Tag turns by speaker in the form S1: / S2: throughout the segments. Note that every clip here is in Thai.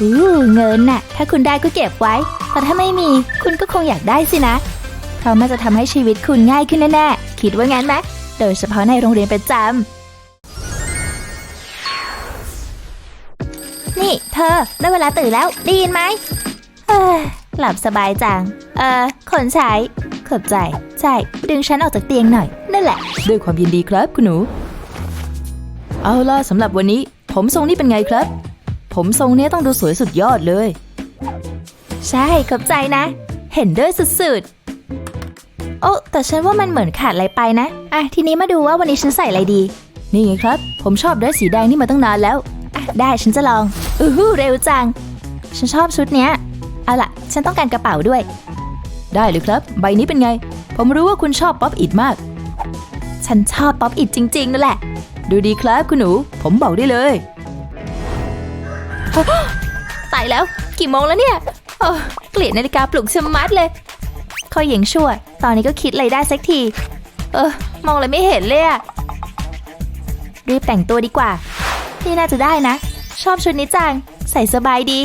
S1: อู้เงินน่ะ ถ้าคุณได้ก็เก็บไว้ แต่ถ้าไม่มี คุณก็คงอยากได้สินะ เพราะมันจะทำให้ชีวิตคุณง่ายขึ้นแน่ๆ คิดว่างั้นไหมโดยเฉพาะในโรงเรียนประจำ นี่เธอ ได้เวลาตื่นแล้วได้ยินไหมเอ้ยหลับสบายจัง เออคนใช้ขอบใจ ใช่ ดึงฉันออกจากเตียงหน่อย นั่นแหละ
S2: ด้วยความยินดีครับคุณหนู เอาล่ะสำหรับวันนี้ ผมทรงนี้เป็นไงครับ ผมทรงเนี้ยต้องดูสวยสุดยอดเลย
S1: ใช่ขอบใจนะ เห็นด้วยสุดๆ โอ้แต่ฉันว่ามันเหมือนขาดอะไรไปนะ อะ ทีนี้มาดูว่าวันนี้ฉันใส่อะไรดี
S2: นี่ไงครับ ผมชอบเดรสสีแดงนี่มาตั้งนานแล้ว
S1: อะ ได้ฉันจะลองอือหูเร็วจัง ฉันชอบชุดเนี้ย เอาล่ะ ฉันต้องการกระเป๋าด้วย
S2: ได้เลยครับ ใบนี้เป็นไง ผมรู้ว่าคุณชอบป๊อปอิดมาก
S1: ฉันชอบป๊อปอิดจริงๆนั่นแหละ
S2: ดูดีครับคุณหนู ผมบอกได้เลย
S1: ตายแล้ว กี่โมงแล้วเนี่ยโอ้เกลียดนาฬิกาปลุกชะมัดเลยคอยหญิงชั่ว ตอนนี้ก็คิดอะไรได้สักที เออ มองอะไรไม่เห็นเลยอะรีบแต่งตัวดีกว่า นี่น่าจะได้นะ ชอบชุดนี้จัง ใส่สบายดี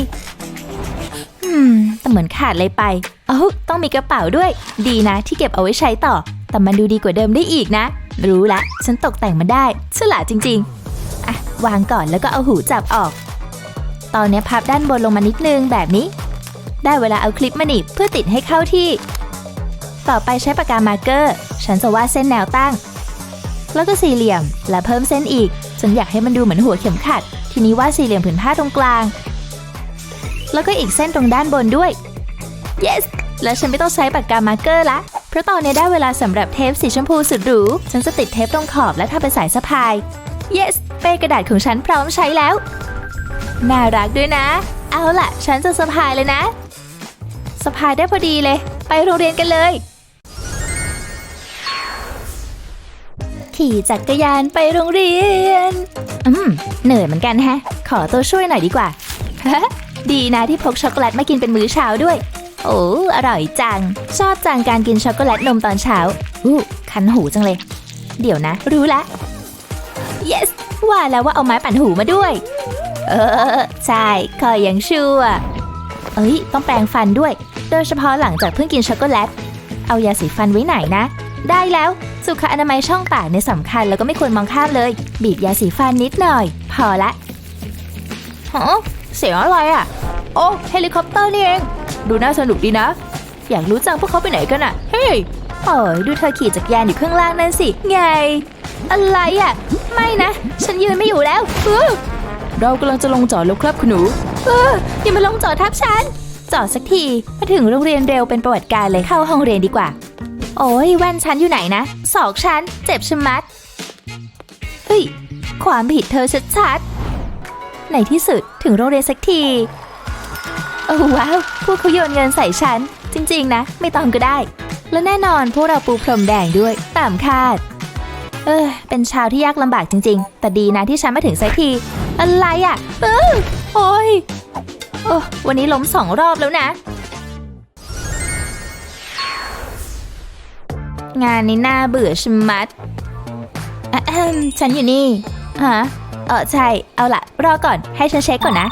S1: อืม แต่เหมือนขาดอะไรไป เอ้าต้องมีกระเป๋าด้วย ดีนะที่เก็บเอาไว้ใช้ต่อ แต่มันดูดีกว่าเดิมได้อีกนะ รู้ละ ฉันตกแต่งมันได้ ฉลาดจริง ๆ อะ วางก่อนแล้วก็เอาหูจับออก ตอนนี้พับด้านบนลงมานิดนึงแบบนี้ ได้เวลาเอาคลิปมาหนีบเพื่อติดให้เข้าที่ ต่อไปใช้ปากกามาร์กเกอร์ ฉันจะวาดเส้นแนวตั้ง แล้วก็สี่เหลี่ยม และเพิ่มเส้นอีก ฉันอยากให้มันดูเหมือนหัวเข็มขัด ทีนี้วาดสี่เหลี่ยมผืนผ้าตรงกลาง แล้วก็อีกเส้นตรงด้านบนด้วย yes แล้วฉันไม่ต้องใช้ปากกามาร์กเกอร์ละเพราะตอนนี้ได้เวลาสำหรับเทปสีชมพูสุดหรู ฉันจะติดเทปตรงขอบและทำเป็นสายสะพาย yes เป้กระดาษของฉันพร้อมใช้แล้ว น่ารักด้วยนะ เอาล่ะ ฉันจะสะพายเลยนะ สะพายได้พอดีเลย ไปโรงเรียนกันเลย ขี่จักรยานไปโรงเรียน อืม เหนื่อยเหมือนกันแฮะ ขอตัวช่วยหน่อยดีกว่า ดีนะที่พกช็อกโกแลตมากินเป็นมื้อเช้าด้วย โอ้อร่อยจัง ชอบจังการกินช็อกโกแลตนมตอนเช้าอู้คันหูจังเลย เดี๋ยวนะ รู้ละ yes ว่าแล้วว่าเอาไม้ปั่นหูมาด้วย เออ ใช่คอยยังชั่ว เอ้ย ต้องแปรงฟันด้วย โดยเฉพาะหลังจากเพิ่งกินช็อกโกแลต เอายาสีฟันไว้ไหนนะ ได้แล้ว สุขอนามัยช่องปากเนี่ยสำคัญแล้วก็ไม่ควรมองข้ามเลย บีบยาสีฟันนิดหน่อย พอละฮะเสียงอะไรอะ โอ้เฮลิคอปเตอร์นี่เอง ดูน่าสนุกดีนะ อยากรู้จังพวกเขาไปไหนกันอะ เฮ้ยโอ้ยดูเธอขี่จักรยานอยู่ข้างล่างนั่นสิ ไง อะไรอะ ไม่นะ ฉันยืนไม่อยู่แล้ว เรา
S2: กำลังจะลงจอดแล้วครับคุณหนู
S1: เอออย่ามาลงจอดทับฉัน จอดสักทีมาถึงโรงเรียนเร็วเป็นประวัติการเลยเข้าห้องเรียนดีกว่า โอ้ยแว่นฉันอยู่ไหนนะศอกฉันเจ็บชะมัดเฮ้ยความผิดเธอชัดๆในที่สุดถึงโรงเรียนสักทีโอ้ว้าวพวกเขาโยนเงินใส่ฉัน จริงๆนะ ไม่ต้องก็ได้ และแน่นอนพวกเราปูพรมแดงด้วยตามคาด เออเป็นเชาวที่ยากลำบากจริง ๆ แต่ดีนะที่ฉันมาถึงสักที อะไรอะเออโอ้ยโอ้วันนี้ล้มสองรอบแล้วนะ งานนี้น่าเบื่อชะมัดฉันอยู่นี่ฮะเออใช่ เอาละรอก่อนให้ฉันเช็คก่อนนะ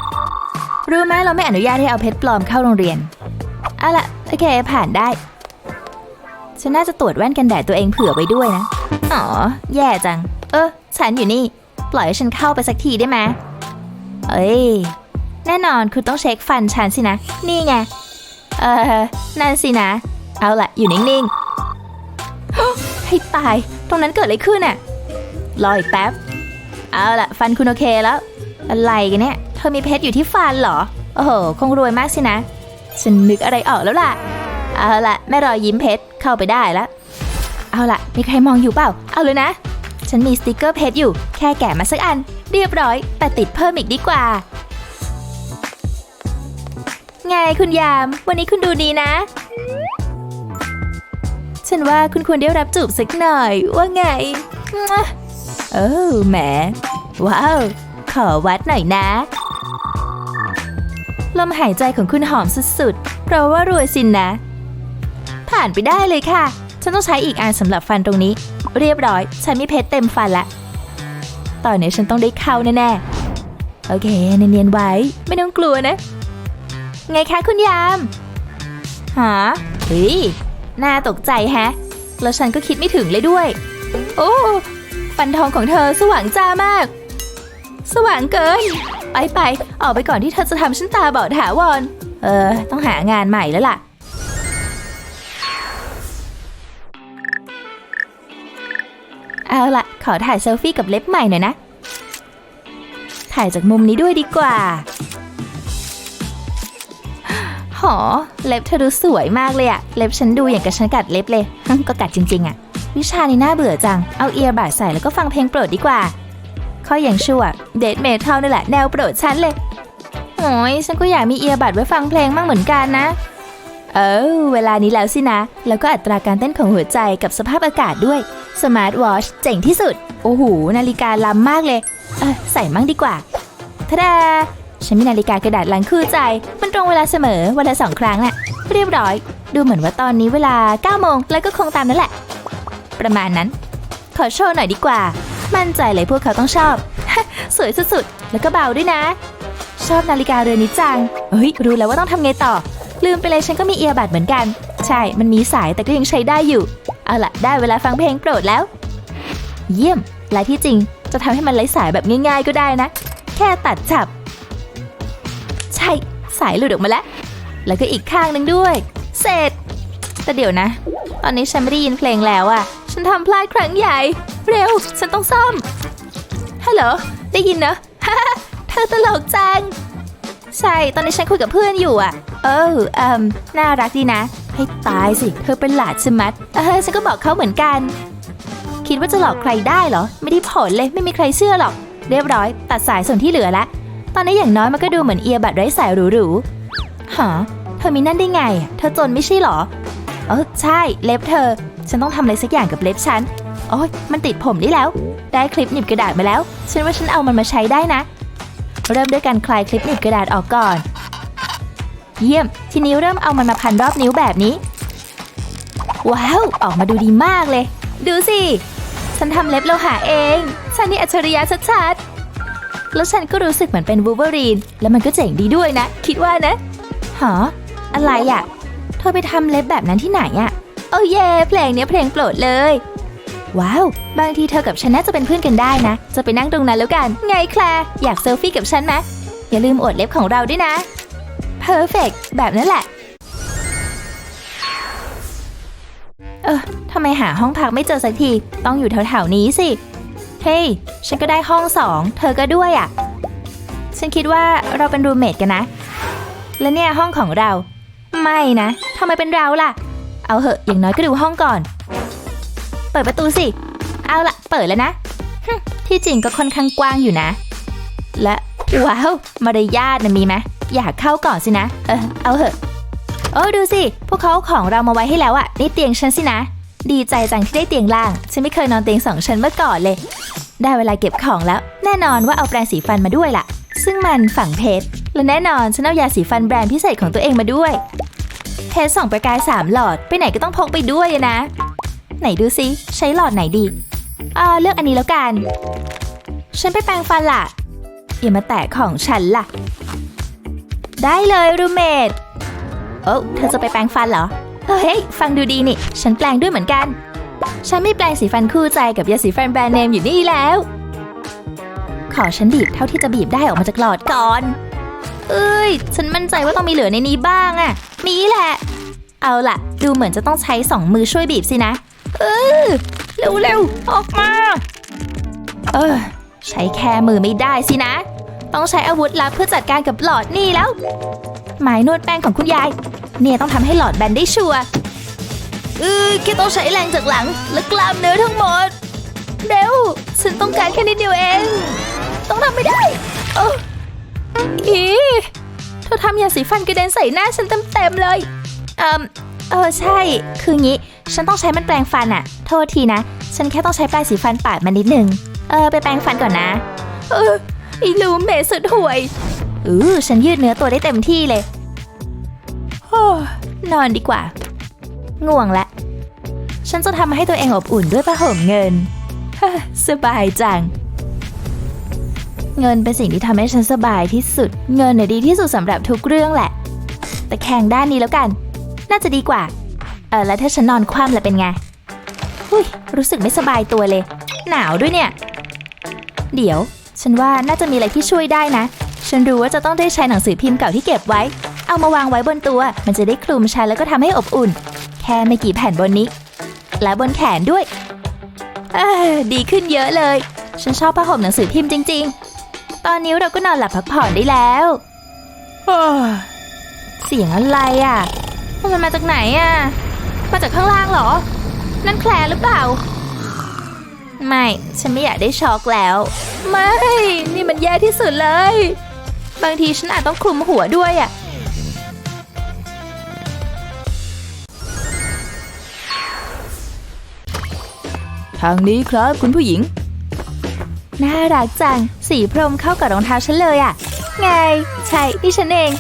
S1: รู้ไหมเราไม่อนุญาตให้เอาเพชรปลอมเข้าโรงเรียน เอาละโอเคผ่านได้ ฉันน่าจะตรวจแว่นกันแดดตัวเองเผื่อไว้ด้วยนะ อ๋อ แย่จัง เออ ฉันอยู่นี่ ปล่อยให้ฉันเข้าไปสักทีได้ไหมเอ้ย แน่นอนคุณต้องเช็คฟันฉันสินะ นี่ไง เออ นั่นสินะ เอาละอยู่นิ่งๆ ให้ตาย ตรงนั้นเกิดอะไรขึ้นน่ะ รออีกแป๊บ เอาละฟันคุณโอเคแล้ว อะไรกันเนี่ย เธอมีเพชรอยู่ที่ฟันเหรอ โอ้โห คงรวยมากสินะ ฉันนึกอะไรออกแล้วล่ะ เอาละแม่รอยยิ้มเพชรเข้าไปได้แล้ว เอาละมีใครมองอยู่เปล่า เอาเลยนะ ฉันมีสติกเกอร์เพชรอยู่ แค่แกะมาสักอัน เรียบร้อย แต่ติดเพิ่มอีกดีกว่า ไงคุณยาม วันนี้คุณดูดีนะ ฉันว่าคุณควรได้รับจูบสักหน่อย ว่าไง เออแหม ว้าว ขอวัดหน่อยนะ ลมหายใจของคุณหอมสุดๆ เพราะว่ารวยสินนะ ผ่านไปได้เลยค่ะ ฉันต้องใช้อีกอันสำหรับฟันตรงนี้ เรียบร้อย ฉันมีเพชรเต็มฟันละตอนนี้ฉันต้องได้เข้าแน่โอเค เนียนๆไว้ ไม่ต้องกลัวนะ ไงคะคุณยาม หาเฮ้ยน่าตกใจแฮะ แล้วฉันก็คิดไม่ถึงเลยด้วย โอ้ฟันทองของเธอสว่างจ้ามาก สว่างเกิน ไปไปๆออกไปก่อนที่เธอจะทำฉันตาบอดถาวร เออ ต้องหางานใหม่แล้วล่ะ เอาละขอถ่ายเซลฟี่กับเล็บใหม่หน่อยนะ ถ่ายจากมุมนี้ด้วยดีกว่า หอ เล็บเธอดูสวยมากเลยอะเล็บฉันดูอย่างกับฉันกัดเล็บเลย ก็กัดจริง ๆอะวิชานี้น่าเบื่อจัง เอาเอียร์บัดใส่แล้วก็ฟังเพลงโปรดดีกว่า ข้ออย่างชั่ว เดทเมทัลนี่แหละแนวโปรดฉันเลย โอ้ยฉันก็อยากมีเอียร์บัดไว้ฟังเพลงมากเหมือนกันนะเออเวลานี้แล้วสินะ แล้วก็อัตราการเต้นของหัวใจกับสภาพอากาศด้วย สมาร์ทวอชเจ๋งที่สุด โอ้โห นาฬิกาล้ำมากเลย เออใส่มั่งดีกว่าทะดาฉันมีนาฬิกากระดาษหลังคู่ใจ มันตรงเวลาเสมอวันละสองครั้งน่ะ เรียบร้อย ดูเหมือนว่าตอนนี้เวลา9โมงแล้วก็คงตามนั้นแหละ ประมาณนั้น ขอโชว์หน่อยดีกว่า มั่นใจเลยพวกเขาต้องชอบ สวยสุดๆ แล้วก็เบาด้วยนะ ชอบนาฬิกาเรือนนี้จัง เฮ้ย รู้แล้วว่าต้องทำไงต่อ ลืมไปเลยฉันก็มีเอียบัดเหมือนกัน ใช่ มันมีสายแต่ก็ยังใช้ได้อยู่ เอาละได้เวลาฟังเพลงโปรดแล้ว เยี่ยม และที่จริงจะทำให้มันไร้สายแบบง่าย ๆ ก็ได้นะ แค่ตัดจับ ใช่ สายหลุดออกมาแล้ว แล้วก็อีกข้างหนึ่งด้วย เสร็จ แต่เดี๋ยวนะ ตอนนี้ฉันไม่ได้ยินเพลงแล้วอะฉันทำพลาดครั้งใหญ่ เร็ว ฉันต้องซ่อมฮัลโหลได้ยินเนอะเธอตลกจัง ใช่ ตอนนี้ฉันคุยกับเพื่อนอยู่อะเออเอ่มน่ารักดีนะ ให้ตายสิ เธอเป็นหลาดใช่ไหมเออฉันก็บอกเขาเหมือนกัน คิดว่าจะหลอกใครได้เหรอ ไม่ได้ผลเลยไม่มีใครเชื่อหรอก เรียบร้อย ตัดสายส่วนที่เหลือแล้วตอนนี้อย่างน้อยมันก็ดูเหมือนเอียบัดไร้สายหรูๆหาเธอมีนั่นได้ไง เธอจนไม่ใช่เหรอเออใช่ เล็บเธอ ฉันต้องทำอะไรสักอย่างกับเล็บฉันโอ้ยมันติดผมได้แล้ว ได้คลิปหนีบกระดาษมาแล้ว ฉันว่าฉันเอามันมาใช้ได้นะ เริ่มด้วยการคลายคลิปหนีบกระดาษออกก่อน เยี่ยม ทีนี้เริ่มเอามันมาพันรอบนิ้วแบบนี้ ว้าว ออกมาดูดีมากเลย ดูสิ ฉันทำเล็บโลหะเอง ฉันนี่อัจฉริยะชัดๆ แล้วฉันก็รู้สึกเหมือนเป็นวูเวอรีน แล้วมันก็เจ๋งดีด้วยนะ คิดว่านะหออะไรอะ่ะ เธอไปทำเล็บแบบนั้นที่ไหนอะ่ะ โอ้เย่เพลงเนี้ยเพลงโปรดเลย ว้าว บางทีเธอกับฉันน่าจะเป็นเพื่อนกันได้นะ จะไปนั่งตรงนั้นแล้วกัน ไงแคลร์อยากเซลฟี่กับฉันไหมอย่าลืมอวดเล็บของเราด้วยนะ perfect แบบนั้นแหละ เออทำไมหาห้องพักไม่เจอสักที ต้องอยู่แถวๆนี้สิ เฮ้ย ฉันก็ได้ห้องสอง เธอก็ด้วยอะ ฉันคิดว่าเราเป็นรูมเมทกันนะ และเนี่ยห้องของเรา ไม่นะทำไมเป็นเราล่ะ เอาเหอะ อย่างน้อยก็ดูห้องก่อน เปิดประตูสิ เอาละเปิดแล้วนะ ที่จริงก็ค่อนข้างกว้างอยู่นะ และว้าวมารยาทนะมีไหม อยากเข้าก่อนสินะ เออ เอาเหอะ โอ้ดูสิ พวกเขาของเรามาไว้ให้แล้วอะนี่เตียงฉันสินะ ดีใจจังที่ได้เตียงล่าง ฉันไม่เคยนอนเตียงสองชั้นเมื่อก่อนเลย ได้เวลาเก็บของแล้ว แน่นอนว่าเอาแปรงสีฟันมาด้วยล่ะ ซึ่งมันฝังเพชร และแน่นอนฉันเอายาสีฟันแบรนด์พิเศษของตัวเองมาด้วย เพชรสองประกายสามหลอด ไปไหนก็ต้องพกไปด้วยนะ ไหนดูสิ ใช้หลอดไหนดีอ่าเลือกอันนี้แล้วกัน ฉันไปแปรงฟันล่ะอย่ามาแตะของฉันล่ะ ได้เลยรูเมทโอ้เธอจะไปแปรงฟันเหรอ เฮ้ย ฟังดูดีนี่ ฉันแปรงด้วยเหมือนกัน ฉันไม่แปรงสีฟันคู่ใจกับยาสีฟันแบรนด์เนมอยู่นี่แล้ว ขอฉันบีบเท่าที่จะบีบได้ออกมาจากหลอดก่อน เอ้ย ฉันมั่นใจว่าต้องมีเหลือในนี้บ้างอะมีแหละ เอาล่ะ ดูเหมือนจะต้องใช้สองมือช่วยบีบสินะ เออเร็วๆ ออกมา เออ ใช้แค่มือไม่ได้สินะ ต้องใช้อาวุธลับเพื่อจัดการกับหลอดนี่แล้ว หมายนวดแป้งของคุณยาย เนี่ยต้องทำให้หลอดแบนได้ชัวร์เอ้ยแค่ต้องใช้แรงจากหลัง และกล้ามเนื้อทั้งหมด เร็ว ฉันต้องการแค่นิดเดียวเอง ต้องทำไม่ได้เอออีเธอทำยาสีฟันกระเด็นใส่หน้าฉันเต็มๆเลย เอ่มเออใช่ คืองี้ ฉันต้องใช้มันแปรงฟันอะโทษทีนะ ฉันแค่ต้องใช้ปลายสีฟันปาดมันนิดนึง เออ ไปแปรงฟันก่อนนะ เออ อีลูเมสสุดห่วย อือฉันยืดเนื้อตัวได้เต็มที่เลยโอ้นอนดีกว่า ง่วงละ ฉันจะทำให้ตัวเองอบอุ่นด้วยผ้าห่มเงินฮ่าสบายจัง เงินเป็นสิ่งที่ทำให้ฉันสบายที่สุด เงินเนี่ยดีที่สุดสำหรับทุกเรื่องแหละ แต่แข่งด้านนี้แล้วกัน น่าจะดีกว่า เออแล้วถ้าฉันนอนคว่ำแล้วเป็นไงหุยรู้สึกไม่สบายตัวเลย หนาวด้วยเนี่ย เดี๋ยว ฉันว่าน่าจะมีอะไรที่ช่วยได้นะ ฉันรู้ว่าจะต้องได้ใช้หนังสือพิมพ์เก่าที่เก็บไว้ เอามาวางไว้บนตัว มันจะได้คลุมฉันแล้วก็ทำให้อบอุ่น แค่ไม่กี่แผ่นบนนี้ และบนแขนด้วยดีขึ้นเยอะเลย ฉันชอบผ้าห่มหนังสือพิมพ์จริง ๆ ตอนนี้เราก็นอนหลับพักผ่อนได้แล้วเสียงอะไรอะ มันมาจากไหนอะ มาจากข้างล่างเหรอ นั่นแคลร์หรือเปล่า ไม่ ฉันไม่อยากได้ช็อกแล้ว ไม่ นี่มันแย่ที่สุดเลย บางทีฉันอาจต้องคลุมหัวด้วยอะ
S2: ทางนี้ครับคุณผู้หญิง
S1: น่ารักจัง สีพรมเข้ากับรองเท้าฉันเลยอะ ไง ใช่ที่ฉันเอง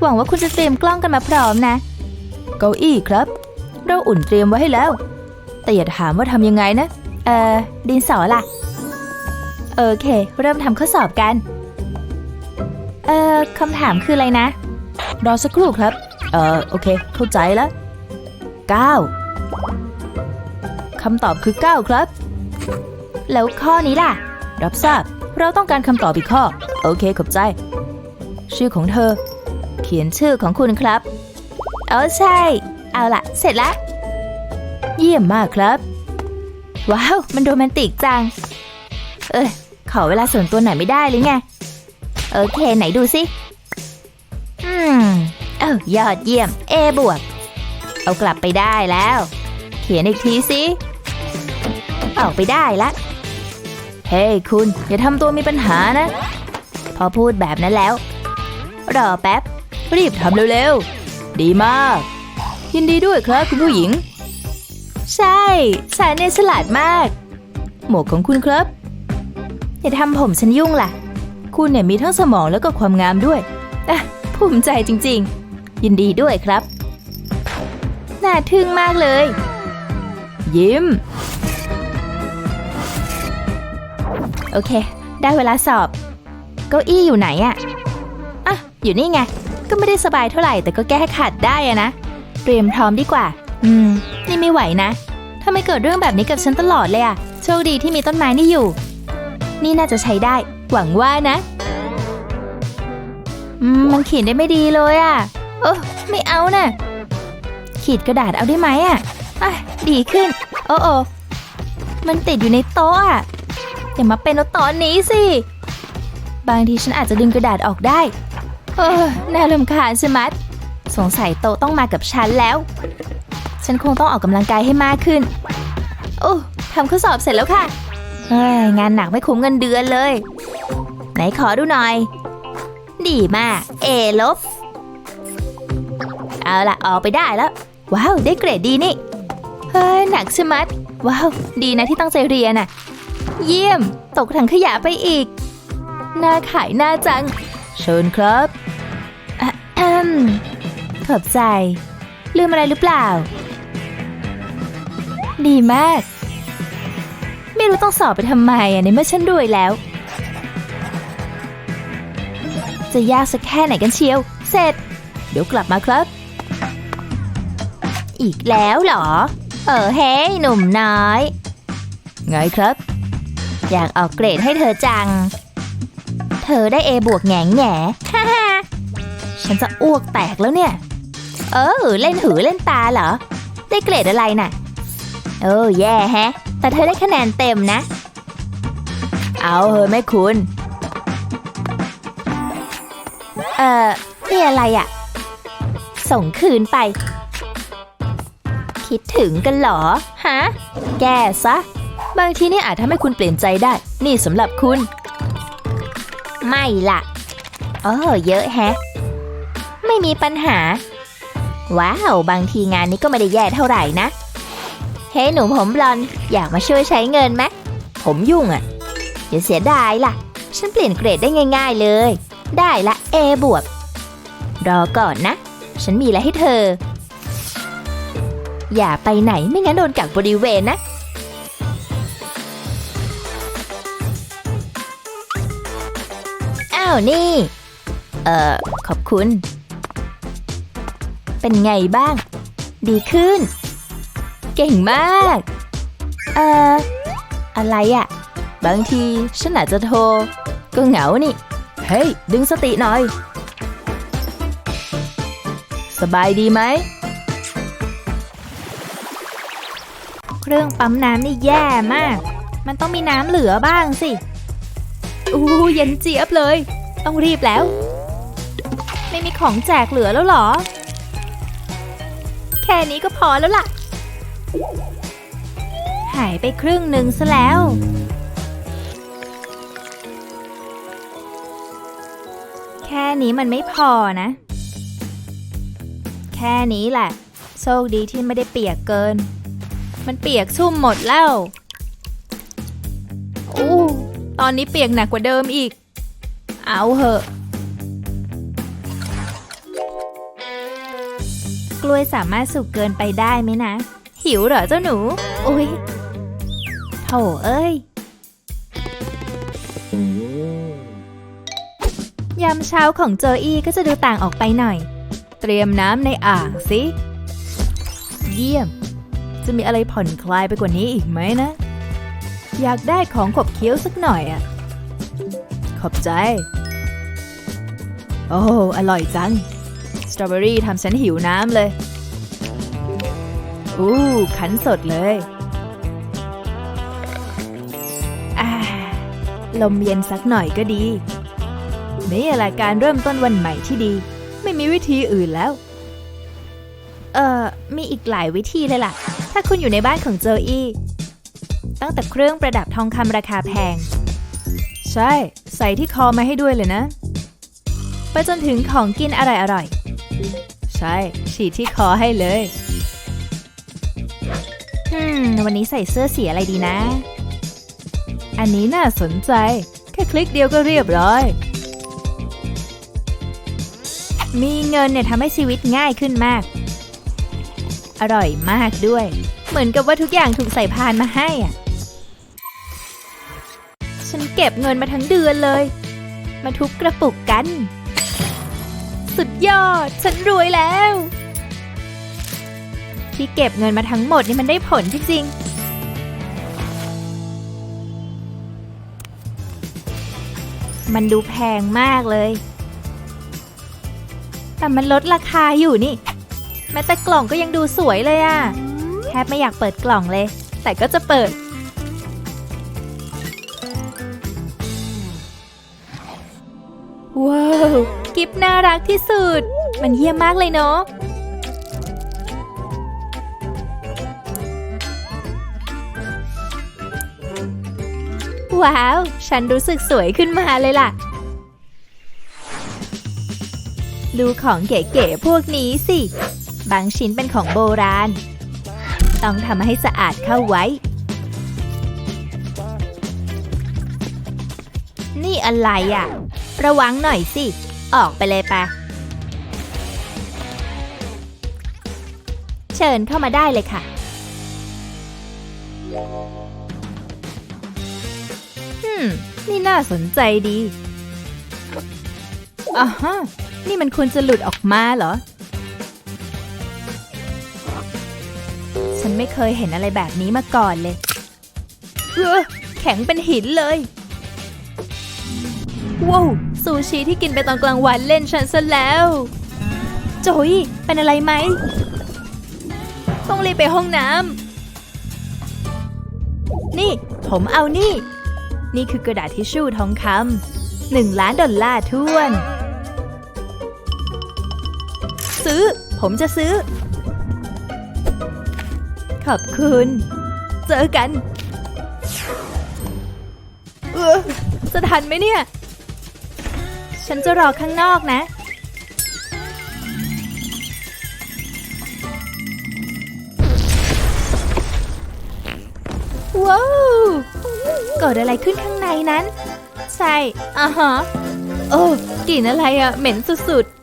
S1: หวังว่าคุณจะเตรียมกล้องกันมาพร้อมนะ
S2: เก้าอี้ครับ เราอุ่นเตรียมไว้ให้แล้ว แต่อย่าถามว่าทำยังไงนะ
S1: เอ่อ ดินสอล่ะ โอเค เริ่มทำข้อสอบกัน เอ่อคำถามคืออะไรนะ
S2: รอสักครู่ครับ เอ่อ โอเค เข้าใจแล้ว9คำตอบคือ 9 ครับ
S1: แล้วข้อนี้ล่ะ
S2: รับทราบ เราต้องการคำตอบอีกข้อ โอเค ขอบใจ ชื่อของเธอ
S1: เขียนชื่อของคุณครับ เออใช่ เอาล่ะ เสร็จแล้ว
S2: เยี่ยมมากครับ
S1: ว้าว มันโรแมนติกจัง เอ้ยขอเวลาส่วนตัวหน่อยไม่ได้หรือไง โอเค ไหนดูสิ อืม เอ้ายอดเยี่ยม A บวก เอากลับไปได้แล้ว เขียนอีกทีสิ ออกไปได้ละ
S2: เฮ้ยคุณ อย่าทำตัวมีปัญหานะ
S1: พอพูดแบบนั้นแล้ว รอแป๊บ
S2: รีบทำเร็วๆ ดีมาก ยินดีด้วยครับคุณผู้หญิง
S1: ใช่ฉันเนี่ยฉลาดมาก
S2: หมวกของคุณครับ
S1: อย่าทำผมฉันยุ่งล่ะ
S2: คุณเนี่ยมีทั้งสมองแล้วก็ความงามด้วย
S1: อะภูมิใจจริง
S2: ยินดีด้วยครับ
S1: น่าทึ่งมากเลย
S2: ยิ้ม
S1: โอเค ได้เวลาสอบ เก้าอี้อยู่ไหนอะอะ อยู่นี่ไง ก็ไม่ได้สบายเท่าไหร่แต่ก็แก้ขัดได้อะนะ เตรียมพร้อมดีกว่า อืม ไม่ไหวนะถ้าไมเกิดเรื่องแบบนี้กับฉันตลอดเลยอะโชคดีที่มีต้นไม้นี่อยู่ นี่น่าจะใช้ได้ หวังว่านะมมันเขียนได้ไม่ดีเลยอะเออไม่เอานะ่ะขีดกระดาษเอาได้ไหมอะอะ ดีขึ้น โอ้โอมันติดอยู่ในโต๊ะอะอย่ามาเป็นตอนนี้สิ บางทีฉันอาจจะดึงกระดาษออกได้ เออน่ารำคาญใช่ไหมสงสัยโตะต้องมากับฉันแล้ว ฉันคงต้องออกกำลังกายให้มากขึ้น โอ้ทำข้อสอบเสร็จแล้วค่ะเอ้ยงานหนักไม่คุ้มเงินเดือนเลย ไหนขอดูหน่อย ดีมาก เอลบ เอาละออกไปได้แล้ว ว้าว ได้เกรดดีนี่ เฮ้ย หนักใช่ไหมว้าว ดีนะที่ตั้งใจเรียนน่ะ เยี่ยม ตกถังขยะไปอีกน่าขายหน้าจัง
S2: เชิญครับ
S1: อขอบใจ ลืมอะไรหรือเปล่า ดีมาก ไม่รู้ต้องสอบไปทำไมอะในเมื่อฉันรวยแล้ว จะยากสักแค่ไหนกันเชียว เสร็จ
S2: เดี๋ยวกลับมาครับ
S1: อีกแล้วเหรอ เออเฮ้ยหนุ่มน้อย
S2: ไงครับ
S1: อยากออกเกรดให้เธอจัง เธอได้ A บวกแง่แง่ฮ่าฮ่าฉันจะอ้วกแตกแล้วเนี่ย เออ เล่นหูเล่นตาเหรอ ได้เกรดอะไรน่ะ ออแย่แฮะ แต่เธอได้คะแนนเต็มนะ
S2: เอาเถอะแม่คุณ
S1: เอ่อนี่อะไรอะ่ะ ส่งคืนไป คิดถึงกันเหรอ ฮะ แกซะ
S2: บางทีนี่อาจทำให้คุณเปลี่ยนใจได้ นี่สำหรับคุณ
S1: ไม่ล่ะเออเยอะแฮะ ไม่มีปัญหา ว้าว บางทีงานนี้ก็ไม่ได้แย่เท่าไหร่นะ เฮ้หนุ่มผมบลอนอยากมาช่วยใช้เงินไหม
S2: ผมยุ่งอะ
S1: อย่าเสียดายล่ะ ฉันเปลี่ยนเกรดได้ง่าย ๆเลย ได้ละ A บวกรอก่อนนะ ฉันมีอะไรให้เธอ อย่าไปไหนไม่งั้นโดนกักบริเวณนะาวนี่ เอ่อ ขอบคุณ เป็นไงบ้าง ดีขึ้น เก่งมาก เอ่อ อะไรอะบางทีฉันอาจจะโทร ก็เหงานี่ เฮ้ย ดึงสติหน่อย สบายดีไหม เครื่องปั๊มน้ำนี่แย่มาก มันต้องมีน้ำเหลือบ้างสิ อู้เย็นเจี๊ยบเลย ต้องรีบแล้ว ไม่มีของแจกเหลือแล้วเหรอ แค่นี้ก็พอแล้วล่ะ หายไปครึ่งหนึ่งซะแล้ว แค่นี้มันไม่พอนะ แค่นี้แหละ โชคดีที่ไม่ได้เปียกเกิน มันเปียกชุ่มหมดแล้วอู้ตอนนี้เปียกหนักกว่าเดิมอีก เอาเหอะ กล้วยสามารถสุกเกินไปได้ไหมนะ หิวเหรอเจ้าหนู อุ้ยโถเอ้ยยามเช้าของโจอี้ก็จะดูต่างออกไปหน่อย เตรียมน้ำในอ่างสิ เยี่ยม จะมีอะไรผ่อนคลายไปกว่านี้อีกไหมนะ อยากได้ของขบเคี้ยวสักหน่อยอะขอบใจ โอ้ อร่อยจัง สตรอเบอรี่ทำฉันหิวน้ำเลย อู้ขันสดเลยอ่าลมเย็นสักหน่อยก็ดี นี่แหละการเริ่มต้นวันใหม่ที่ดี ไม่มีวิธีอื่นแล้ว เอ่อ มีอีกหลายวิธีเลยล่ะ ถ้าคุณอยู่ในบ้านของโจอี้ตั้งแต่เครื่องประดับทองคำราคาแพง ใช่ ใส่ที่คอมาให้ด้วยเลยนะ ไปจนถึงของกินอร่อยๆ ใช่ ฉีดที่คอให้เลย อืม วันนี้ใส่เสื้อสีอะไรดีนะ อันนี้น่าสนใจ แค่คลิกเดียวก็เรียบร้อย มีเงินเนี่ยทำให้ชีวิตง่ายขึ้นมาก อร่อยมากด้วย เหมือนกับว่าทุกอย่างถูกใส่พานมาให้อะ ฉันเก็บเงินมาทั้งเดือนเลย มาทุบกระปุกกัน สุดยอด ฉันรวยแล้ว ที่เก็บเงินมาทั้งหมดนี่มันได้ผลจริงๆมันดูแพงมากเลย แต่มันลดราคาอยู่นี่ แม้แต่กล่องก็ยังดูสวยเลยอะแทบไม่อยากเปิดกล่องเลย แต่ก็จะเปิด ว้าว กิฟน่ารักที่สุด มันเยี่ยมมากเลยเนาะ ว้าว ฉันรู้สึกสวยขึ้นมาเลยล่ะ ดูของเก๋ๆพวกนี้สิ บางชิ้นเป็นของโบราณ ต้องทำให้สะอาดเข้าไว้ นี่อะไรอะ่ะ ระวังหน่อยสิ ออกไปเลยปะเชิญเข้ามาได้เลยค่ะ ม นี่น่าสนใจดีอ่าฮะ นี่มันควรจะหลุดออกมาเหรอ ฉันไม่เคยเห็นอะไรแบบนี้มาก่อนเลยเออแข็งเป็นหินเลย ว้าวซูชิที่กินไปตอนกลางวันเล่นฉันซะแล้ว โจยเป็นอะไรไหม ต้องรีบไปห้องน้ำนี่ ผมเอานี่ นี่คือกระดาษทิชชู่ทองคำหนึ่งล้านดอลลาร์ท้วน ซื้อ ผมจะซื้อ ขอบคุณ เจอกัน เออจะทันไหมเนี่ย ฉันจะรอข้างนอกนะว้าว เกิดอะไรขึ้นข้างในนั้น ใช่อ่าฮะโอ้กลิ่นอะไรอะเหม็นสุดๆ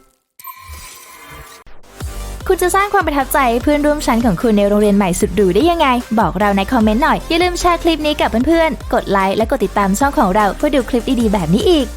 S1: คุณจะสร้างความประทับใจใเพื่อนร่วมชั้นของคุณในโรงเรียนใหม่สุดหรูได้ยังไง บอกเราในคอมเมนต์หน่อย อย่าลืมแชร์คลิปนี้กับเพื่อนๆ กดไลค์และกดติดตามช่องของเราเพื่อดูคลิปดีๆแบบนี้อีก